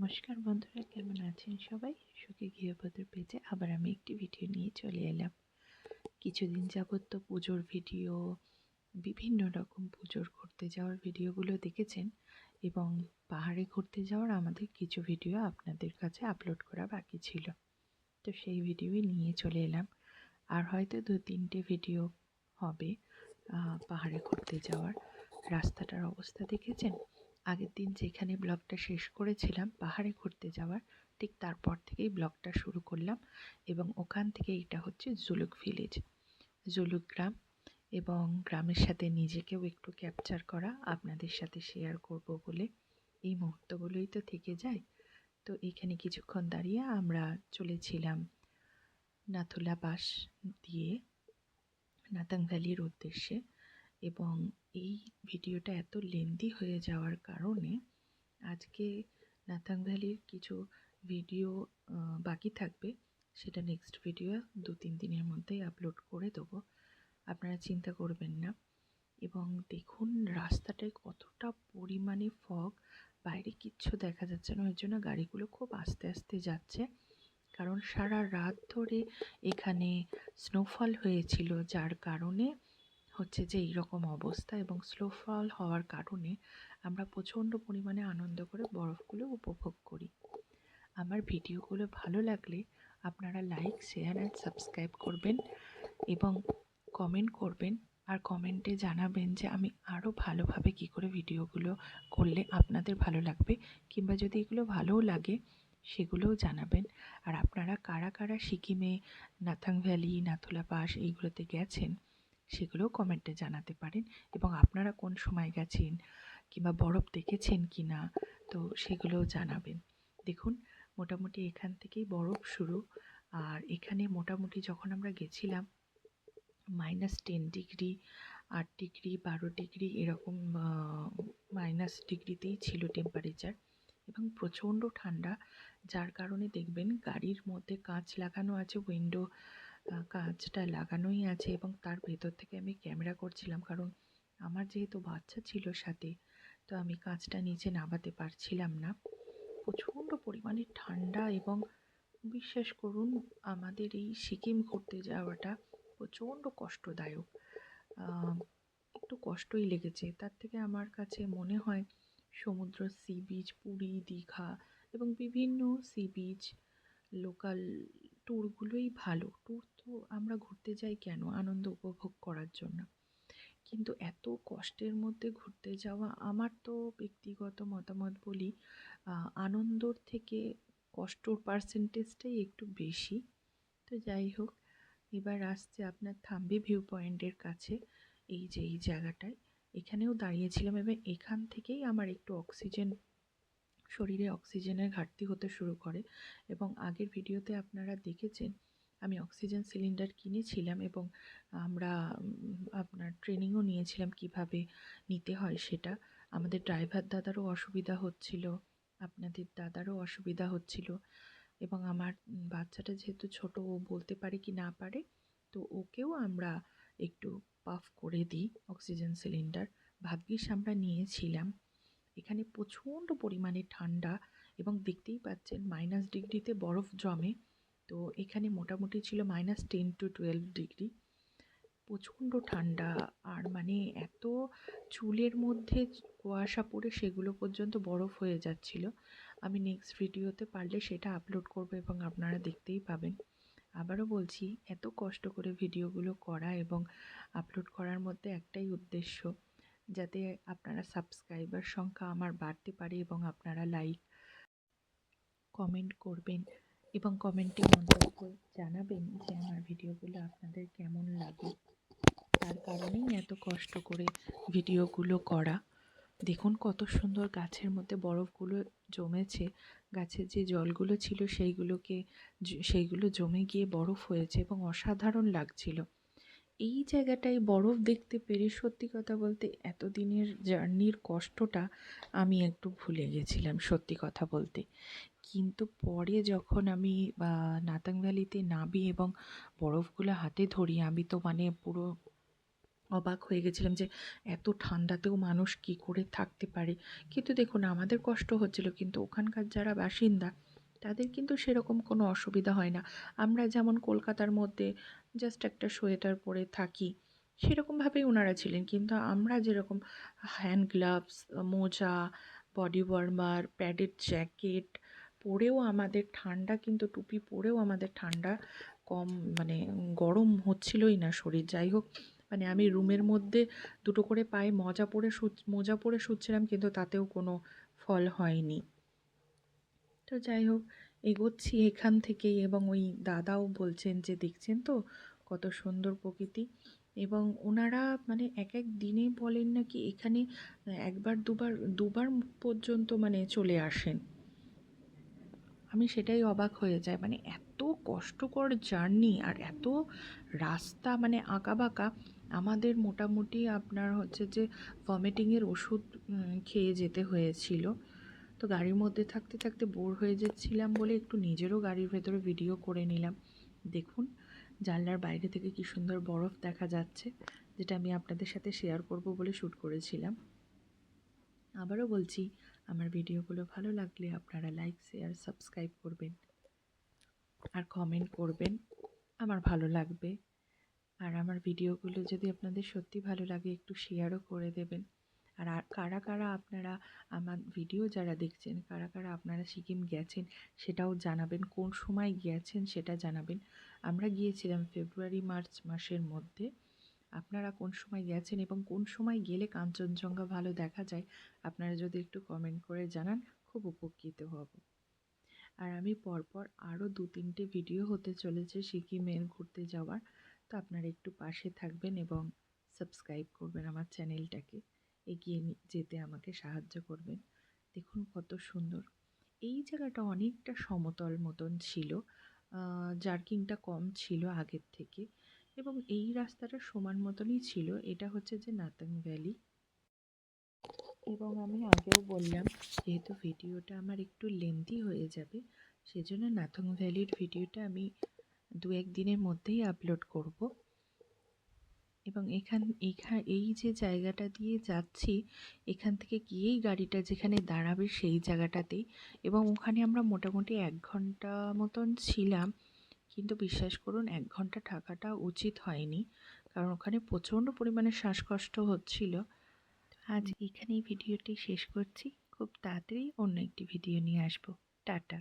নমস্কার বন্ধুরা, কেমন আছেন সবাই? সুখী গৃহবধূর পেজে আবার আমি একটি ভিডিও নিয়ে চলে এলাম। কিছুদিন যাবৎ তো পুজোর ভিডিও বিভিন্ন রকম পুজোর ঘুরতে যাওয়ার ভিডিওগুলো দেখেছেন এবং পাহাড়ে ঘুরতে যাওয়ার আমাদের কিছু ভিডিও আপনাদের কাছে আপলোড করা বাকি ছিল। তো সেই ভিডিওই নিয়ে চলে এলাম। আর হয়তো দু তিনটে ভিডিও হবে পাহাড়ে ঘুরতে যাওয়ার। রাস্তাটার অবস্থা দেখেছেন? আগের দিন যেখানে ব্লগটা শেষ করেছিলাম, পাহাড়ে ঘুরতে যাওয়ার, ঠিক তারপর থেকেই ব্লগটা শুরু করলাম এবং ওখান থেকে এটা হচ্ছে জুলুক ভিলেজ। জুলুক গ্রাম এবং গ্রামের সাথে নিজেকেও একটু ক্যাপচার করা, আপনাদের সাথে শেয়ার করব বলে এই মুহূর্তগুলোই তো থেকে যায়। তো এখানে কিছুক্ষণ দাঁড়িয়ে আমরা চলেছিলাম নাথুলা বাস দিয়ে নাতাং ভ্যালির উদ্দেশ্যে এবং এই ভিডিওটা এত লেন্দি হয়ে যাওয়ার কারণে আজকে নাথাং ভ্যালির কিছু ভিডিও বাকি থাকবে। সেটা নেক্সট ভিডিও দু তিন দিনের মধ্যেই আপলোড করে দেবো। আপনারা চিন্তা করবেন না। এবং দেখুন, রাস্তাটায় কতটা পরিমাণে ফগ বাইরে কিচ্ছু দেখা যাচ্ছে না। ওই জন্য গাড়িগুলো খুব আস্তে আস্তে যাচ্ছে। কারণ সারা রাত ধরে এখানে স্নোফল হয়েছিল। যার কারণে হচ্ছে যে, এইরকম অবস্থা এবং স্নোফল হওয়ার কারণে আমরা প্রচণ্ড পরিমাণে আনন্দ করে বরফগুলো উপভোগ করি। আমার ভিডিওগুলো ভালো লাগলে আপনারা লাইক শেয়ার অ্যান্ড সাবস্ক্রাইব করবেন এবং কমেন্ট করবেন আর কমেন্টে জানাবেন যে, আমি আরও ভালোভাবে কী করে ভিডিওগুলো করলে আপনাদের ভালো লাগবে কিংবা যদি এগুলো ভালোও লাগে সেগুলোও জানাবেন। আর আপনারা কারা কারা সিকিমে, নাথাং ভ্যালি নাথুলা পাস এইগুলোতে গেছেন সেগুলোও কমেন্টে জানাতে পারেন। এবং আপনারা কোন সময় গেছেন কিংবা বরফ দেখেছেন কি না তো সেগুলোও জানাবেন। দেখুন, মোটামুটি এখান থেকেই বরফ শুরু। আর এখানে মোটামুটি যখন আমরা গেছিলাম মাইনাস টেন ডিগ্রি আট ডিগ্রি বারো ডিগ্রি এরকম মাইনাস ডিগ্রিতেই ছিল টেম্পারেচার এবং প্রচণ্ড ঠান্ডা, যার কারণে দেখবেন গাড়ির মধ্যে কাঁচ লাগানো আছে উইন্ডো কাঁচটা লাগানোই আছে এবং তার ভেতর থেকে আমি ক্যামেরা করছিলাম। কারণ আমার যেহেতু বাচ্চা ছিল সাথে, তো আমি কাঁচটা নিচে নামাতে পারছিলাম না। প্রচণ্ড পরিমাণে ঠান্ডা এবং বিশ্বাস করুন, আমাদের এই সিকিম ঘুরতে যাওয়াটা প্রচণ্ড কষ্টদায়ক। একটু কষ্টই লেগেছে। তার থেকে আমার কাছে মনে হয় সমুদ্র, সি বিচ, পুরী, দীঘা এবং বিভিন্ন সি বিচ, লোকাল ট্যুরগুলোই ভালো। ট্যুর আমরা ঘুরতে যাই কেন আনন্দ উপভোগ করার জন্য? কিন্তু এত কষ্টের মধ্যে ঘুরতে যাওয়া আমার তো ব্যক্তিগত মতামত বলি আনন্দর থেকে কষ্টর পার্সেন্টেজটাই একটু বেশি। তো যাই হোক, এবার আসছে আপনার থাম্বি ভিউ পয়েন্টের কাছে, এই যে, এই জায়গাটায়। এখানেও দাঁড়িয়েছিলাম এবং এখান থেকেই আমার একটু অক্সিজেন শরীরে অক্সিজেনের ঘাটতি হতে শুরু করে। এবং আগের ভিডিওতে আপনারা দেখেছেন আমি অক্সিজেন সিলিন্ডার কিনেছিলাম এবং আমরা আপনার ট্রেনিংও নিয়েছিলাম কীভাবে নিতে হয় সেটা। আমাদের ড্রাইভার দাদারও অসুবিধা হচ্ছিল, আপনাদের দাদারও অসুবিধা হচ্ছিল এবং আমার বাচ্চাটা যেহেতু ছোট, ও বলতে পারে কি না পারে, তো ওকেও আমরা একটু পাফ করে দিই অক্সিজেন সিলিন্ডার। ভাগ্যিস আমরা নিয়েছিলাম। এখানে প্রচণ্ড পরিমাণে ঠান্ডা এবং দেখতেই পাচ্ছেন, মাইনাস ডিগ্রিতে বরফ জমে। তো এখানে মোটামুটি ছিল minus ten to twelve degree প্রচণ্ড ঠান্ডা, আর মানে এত চুলের মধ্যে কুয়াশা পড়ে সেগুলো পর্যন্ত বরফ হয়ে যাচ্ছিল। আমি নেক্সট ভিডিওতে পারলে সেটা আপলোড করব এবং আপনারা দেখতেই পাবেন। আবারও বলছি, এত কষ্ট করে ভিডিওগুলো করা এবং আপলোড করার মধ্যে একটাই উদ্দেশ্য, যাতে আপনারা সাবস্ক্রাইবার সংখ্যা আমার বাড়তে পারে এবং আপনারা লাইক কমেন্ট করবেন। এবং কমেন্টে মন্তব্য জানাবেন যে আমার ভিডিওগুলো আপনাদের কেমন লাগে। তার কারণেই এত কষ্ট করে ভিডিওগুলো করা। দেখুন কত সুন্দর গাছের মধ্যে বরফগুলো জমেছে। গাছের যে জলগুলো ছিল সেইগুলোকে সেইগুলো জমে গিয়ে বরফ হয়েছে এবং অসাধারণ লাগছিল। এই জায়গাটায় বরফ দেখতে পেরে সত্যি কথা বলতে এতদিনের জার্নির কষ্টটা আমি একটু ভুলে গেছিলাম সত্যি কথা বলতে। কিন্তু পরে যখন আমি নাতাং ভ্যালিতে নামি এবং বরফগুলো হাতে ধরি, আমি তো মানে পুরো অবাক হয়ে গেছিলাম যে এত ঠান্ডাতেও মানুষ কি করে থাকতে পারে। কিন্তু দেখুন, আমাদের কষ্ট হচ্ছিল, কিন্তু ওখানকার যারা বাসিন্দা, তাদের কিন্তু সেরকম কোনো অসুবিধা হয় না। আমরা যেমন কলকাতার মধ্যে জাস্ট একটা সোয়েটার পরে থাকি, সেরকমভাবেই ওনারা ছিলেন। কিন্তু আমরা যেরকম হ্যান্ড গ্লাভস মোজা বডি ওয়ার্মার প্যাডেড জ্যাকেট পরেও আমাদের ঠান্ডা কিন্তু টুপি পরেও আমাদের ঠান্ডা কম মানে গরম হচ্ছিলই না শরীর। যাই হোক মানে আমি রুমের মধ্যে দুটো করে পায়ে মজা পরে মোজা পরে শুচ্ছিলাম কিন্তু তাতেও কোনো ফল হয়নি। তো যাই হোক, এগোচ্ছি এখান থেকেই এবং ওই দাদাও বলছেন যে, দেখছেন তো কত সুন্দর প্রকৃতি? এবং ওনারা মানে এক এক দিনে বলেন নাকি এখানে একবার দুবার দুবার পর্যন্ত মানে চলে আসেন। আমি সেটাই অবাক হয়ে যাই। মানে এত কষ্টকর জার্নি আর এত রাস্তা মানে আঁকাবাঁকা, আমাদের মোটামুটি আপনার হচ্ছে যে ভমিটিংয়ের ওষুধ খেয়ে যেতে হয়েছিল। তো গাড়ির মধ্যে থাকতে থাকতে বোর হয়ে যাচ্ছিলাম বলে একটু নিজেরও গাড়ির ভেতরে ভিডিও করে নিলাম। দেখুন, জানলার বাইরে থেকে কি সুন্দর বরফ দেখা যাচ্ছে, যেটা আমি আপনাদের সাথে শেয়ার করব বলে শ্যুট করেছিলাম। আবারও বলছি আমার ভিডিওগুলো ভালো লাগলে আপনারা লাইক, শেয়ার, সাবস্ক্রাইব করবেন। আর কমেন্ট করবেন, আমার ভালো লাগবে। আর আমার ভিডিওগুলো যদি আপনাদের সত্যি ভালো লাগে, একটু শেয়ারও করে দেবেন। আর কারা কারা আপনারা আমার ভিডিও যারা দেখছেন, কারা কারা আপনারা সিকিম গেছেন, সেটাও জানাবেন। কোন সময় গিয়েছেন সেটা জানাবেন। আমরা গিয়েছিলাম ফেব্রুয়ারি, মার্চ মাসের মধ্যে। আপনারা কোন সময় গেছেন এবং কোন সময় গেলে কাঞ্চনজঙ্ঘা ভালো দেখা যায়, আপনারা যদি একটু কমেন্ট করে জানান, খুব উপকৃত হব। আর আমি পরপর আরও দু তিনটে ভিডিও হতে চলেছে সিকিমের ঘুরতে যাওয়ার, তো আপনারা একটু পাশে থাকবেন এবং সাবস্ক্রাইব করবেন আমার চ্যানেলটাকে এগিয়ে যেতে আমাকে সাহায্য করবেন। দেখুন কত সুন্দর। এই জায়গাটা অনেকটা সমতল মতন ছিল জার্কিংটা কম ছিল আগের থেকে। এবং এই রাস্তাটা সমান মতনই ছিল। এটা হচ্ছে যে নাতাং ভ্যালি। এবং আমি আগেও বললাম, যেহেতু ভিডিওটা আমার একটু লেন্দি হয়ে যাবে, সেজন্য নাথং ভ্যালির ভিডিওটা আমি দু এক দিনের মধ্যেই আপলোড করব। এবং এখান, এখা, এই যে জায়গাটা দিয়ে যাচ্ছি, এখান থেকে গিয়েই গাড়িটা যেখানে দাঁড়াবে সেই জায়গাটাতেই। এবং ওখানে আমরা মোটামুটি এক ঘণ্টা মতন ছিলাম। কিন্তু বিশ্বাস করুন, এক ঘণ্টা থাকাটা উচিত হয়নি। কারণ ওখানে প্রচণ্ড পরিমাণে শ্বাসকষ্ট হচ্ছিল। আজ এখানেই ভিডিওটি শেষ করছি। খুব তাড়াতাড়ি অন্য একটি ভিডিও নিয়ে আসব। টাটা।